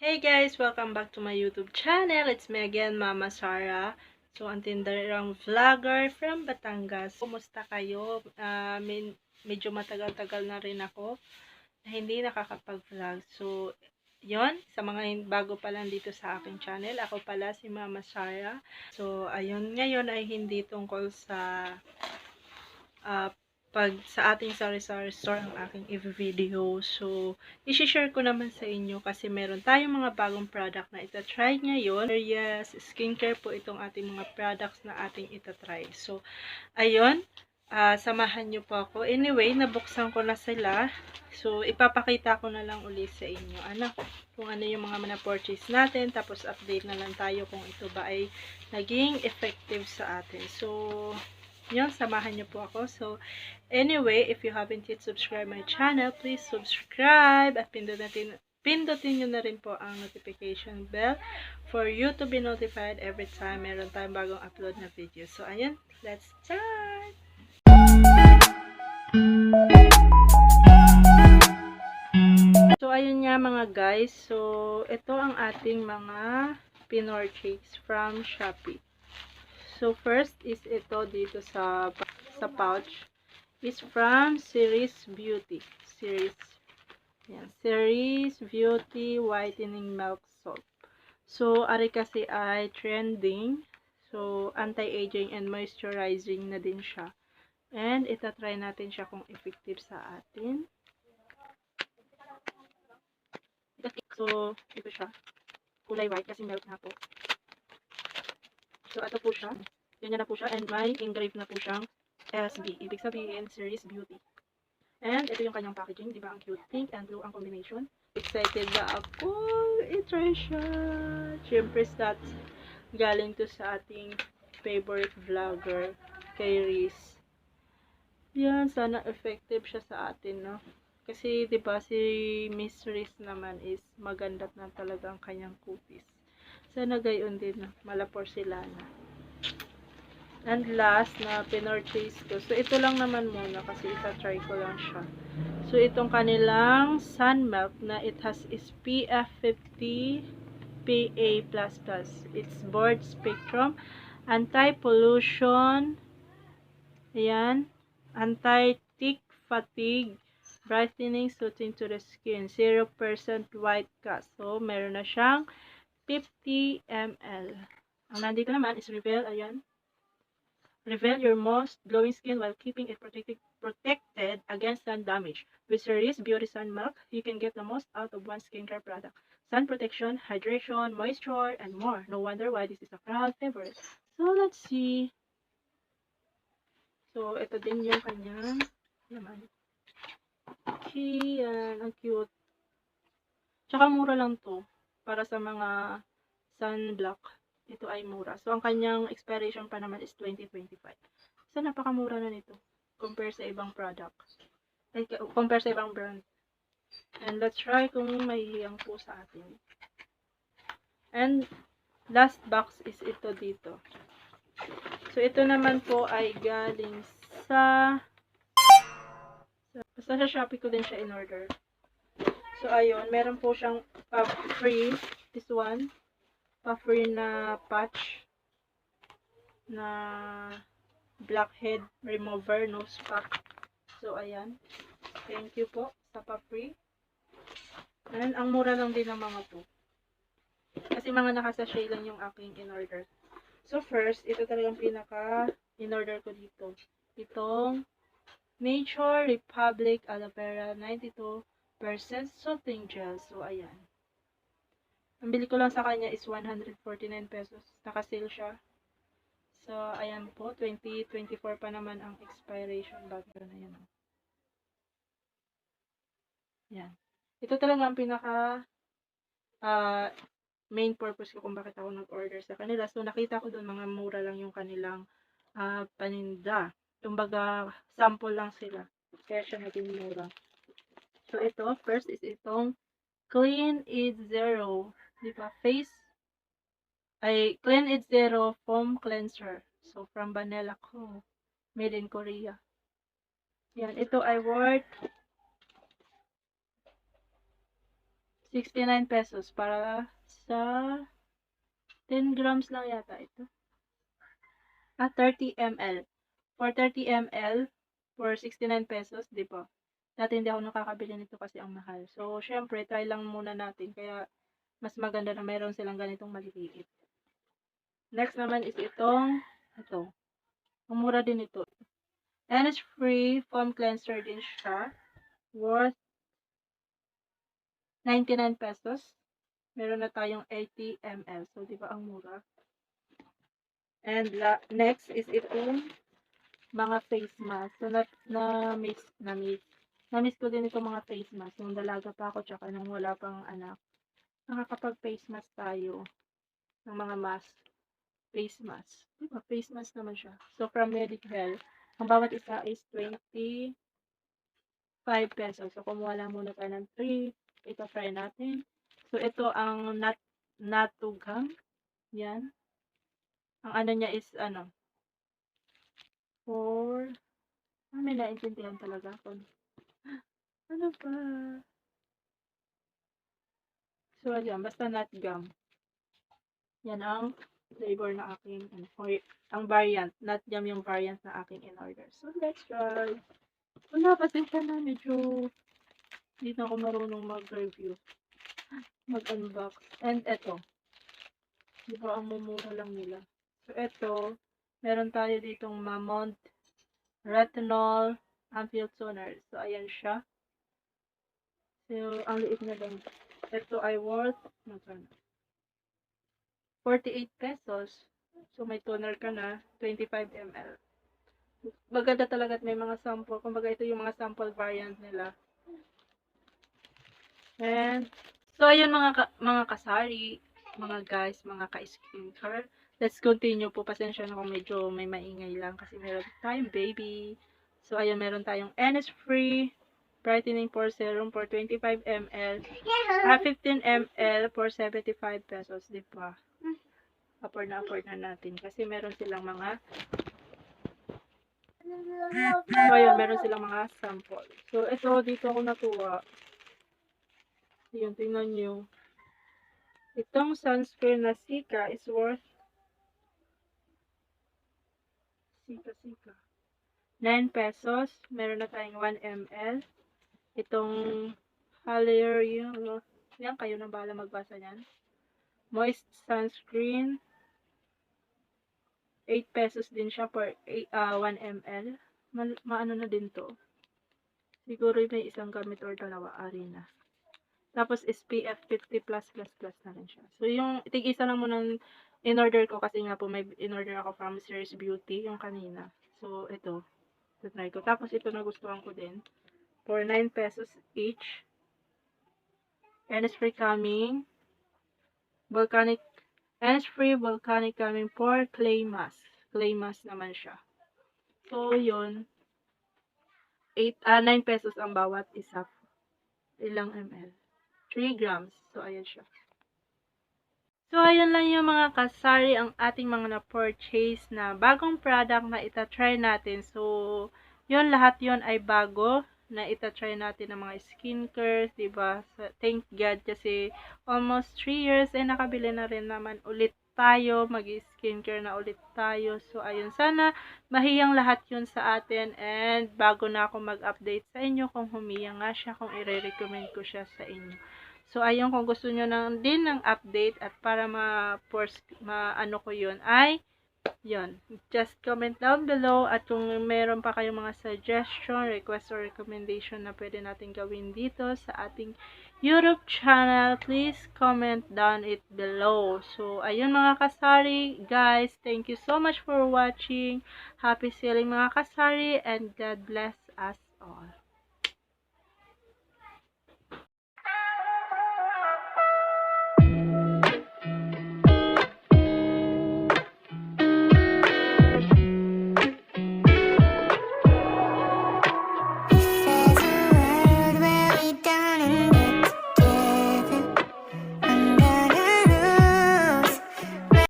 Hey guys! Welcome back to my YouTube channel. It's me again, Mama Sara. So, ang tinderang vlogger from Batangas. Kumusta kayo? Ah, min- medyo matagal-tagal na rin ako na hindi nakakapag-vlog. So, yon sa mga bago pa lang dito sa aking channel, ako pala si Mama Sara. So, ayun, ngayon ay hindi tungkol sa ah, pag sa ating sari-sari store ang aking i-video. So, i-share ko naman sa inyo kasi meron tayong mga bagong product na itatry ngayon. Yes, skincare po itong ating mga products na ating itatry. So, ayun, ah, samahan nyo po ako. Anyway, nabuksan ko na sila. So, ipapakita ko na lang ulit sa inyo. Ano, kung ano yung mga na-purchase natin. Tapos, update na lang tayo kung ito ba ay naging effective sa atin. So, yun, samahan nyo po ako. So, anyway, if you haven't yet subscribed my channel, please subscribe at pindutin, pindutin nyo na rin po ang notification bell for you to be notified every time meron tayong bagong upload na video. So, ayun, let's start! So, ayun nga mga guys. So, ito ang ating mga pinorchase from Shopee. So, first is ito dito sa sa pouch. Is from Series Beauty. Series. Yan. Series Beauty Whitening Milk Soap. So, ari kasi ay trending. So, anti-aging and moisturizing na din siya. And, itatry natin siya kung effective sa atin. So, ito siya. Kulay white kasi milk na po. So, ito po siya. Ganyan na po siya. And may engraved na po siyang SB. Ibig sabihin, Series Beauty. And ito yung kanyang packaging. Di ba? Ang cute. Pink and blue ang combination. Excited na ako. I-try siya. Siyempre, stats. Galing to sa ating favorite vlogger, kay Riz. Yan. Sana effective siya sa atin, no? Kasi, di ba, si Miss Riz naman is maganda na talaga ang kanyang kutis. Sana gayon din, no? Mala porcelana. And last na pinorchase ko. So, ito lang naman muna kasi isa-try ko lang siya. So, itong kanilang sun milk na it has SPF 50 PA++. It's broad spectrum. Anti-pollution. Ayan. Anti-tick fatigue. Brightening, soothing to the skin. 0% white cast. So, meron na siyang 50 ml. Ang nandito naman is Reveal. Ayan. Reveal your most glowing skin while keeping it protected protected against sun damage. With Cerise Beauty Sun Milk, you can get the most out of one skincare product. Sun protection, hydration, moisture, and more. No wonder why this is a crowd favorite. So, let's see. So, ito din yung kanyang laman. Okay, yan. Ang cute. Tsaka mura lang to. Para sa mga sunblock ito ay mura. So, ang kanyang expiration pa naman is 2025. So, napakamura na nito compare sa ibang product. Ay, compare sa ibang brand. And let's try kung may hiyang po sa atin. And last box is ito dito. So, ito naman po ay galing sa basta sa Shopee ko din siya in order. So, ayun. Meron po siyang uh, free. This one pa-free na patch na blackhead remover nose pack. So, ayan. Thank you po sa pa-free. And ang mura lang din ng mga to. Kasi mga nakasashay lang yung aking in-order. So, first, ito talagang pinaka in-order ko dito. Itong Nature Republic Aloe Vera 92% Soothing Gel. So, ayan. Ang bili ko lang sa kanya is 149 pesos. Naka-sale siya. So, ayan po. 2024 pa naman ang expiration bago na yan. Yan. Ito talaga ang pinaka uh, main purpose ko kung bakit ako nag-order sa kanila. So, nakita ko doon mga mura lang yung kanilang uh, paninda. Kumbaga, sample lang sila. Kaya siya naging mura. So, ito, first is itong Clean It Zero di ba, face ay Clean It Zero Foam Cleanser. So, from Vanilla Co. Made in Korea. Yan, ito ay worth 69 pesos para sa 10 grams lang yata ito. Ah, 30 ml. For 30 ml, for 69 pesos, di ba? Dati hindi ako nakakabili nito kasi ang mahal. So, syempre, try lang muna natin. Kaya, mas maganda na mayroon silang ganitong maliliit. Next naman is itong, ito. Mumura din ito. It's free foam cleanser din siya. Worth 99 pesos. Meron na tayong 80 ml. So, di ba ang mura? And la next is itong mga face mask. So, na, na na. Na miss ko din itong mga face mask. Nung dalaga pa ako, tsaka nung wala pang anak. Nakakapag face mask tayo. Ng mga mask. Face mask. Di ba? Face mask naman siya. So, from Medicare, ang bawat isa is 25 pesos. So, kumuha lang muna tayo ng 3. Ito, try natin. So, ito ang nat natughang. Yan. Ang ano niya is, ano, for, ah, may naintindihan talaga ako. Ano ba? So, ayan, basta nut gum. Yan ang flavor na aking, ano, or, ang variant. Nut gum yung variant na aking in-order. So, let's try. Wala, pasensya na, medyo, hindi na ako marunong mag-review mag-unbox. And eto. Di ba ang mumura lang nila. So, eto. Meron tayo ditong Mamont Retinol Ampule Toner. So, ayan siya. So, ang liit na lang. Ito ay worth, magkano? 48 pesos. So, may toner ka na, 25 ml. Maganda talaga at may mga sample. Kumbaga, ito yung mga sample variant nila. And, So, ayun mga, ka, mga kasari, mga guys, mga ka-skincare. Let's continue po. Pasensya na kung medyo may maingay lang kasi meron tayong baby. So, ayun, meron tayong NS-free brightening pore serum for 25 ml. Ah, 15 ml for 75 pesos, di ba? Afford na afford na natin. Kasi meron silang mga So, ayun, meron silang mga sample. So, ito, dito ako natuwa. Yun, tingnan nyo. Itong sunscreen na Sika is worth Sika, Sika. 9 pesos. Meron na tayong 1 ml. Itong Halier, yung, yan, kayo na bala magbasa niyan. Moist sunscreen. 8 pesos din siya per uh, 1 ml. Ma maano na din to. Siguro may isang gamit or dalawa, ari na. Tapos SPF 50 plus plus plus na rin siya. So yung tig-isa lang muna in-order ko kasi nga po may in-order ako from Serious Beauty yung kanina. So ito, try ko. Tapos ito nagustuhan ko din. For 9 pesos each. And it's free coming. Volcanic and it's free volcanic coming for clay mask. Clay mask naman siya. So yun. 8 uh, 9 pesos ang bawat isa. Ilang ml. 3 grams. So, ayan siya. So, ayan lang yung mga kasari ang ating mga na-purchase na bagong product na ita-try natin. So, yun lahat yun ay bago na ita-try natin ng mga skincare, diba? So, thank God kasi almost 3 years ay nakabili na rin naman ulit tayo, mag-skincare na ulit tayo. So, ayun, sana mahiyang lahat yun sa atin and bago na ako mag-update sa inyo kung humiyang nga siya, kung i-recommend ko siya sa inyo. So, ayun, kung gusto nyo nang, din ng update at para ma-ano ko yun, ay, yun, just comment down below at kung meron pa kayong mga suggestion, request or recommendation na pwede natin gawin dito sa ating YouTube channel, please comment down it below. So, ayun mga kasari, guys, thank you so much for watching. Happy selling mga kasari and God bless us all.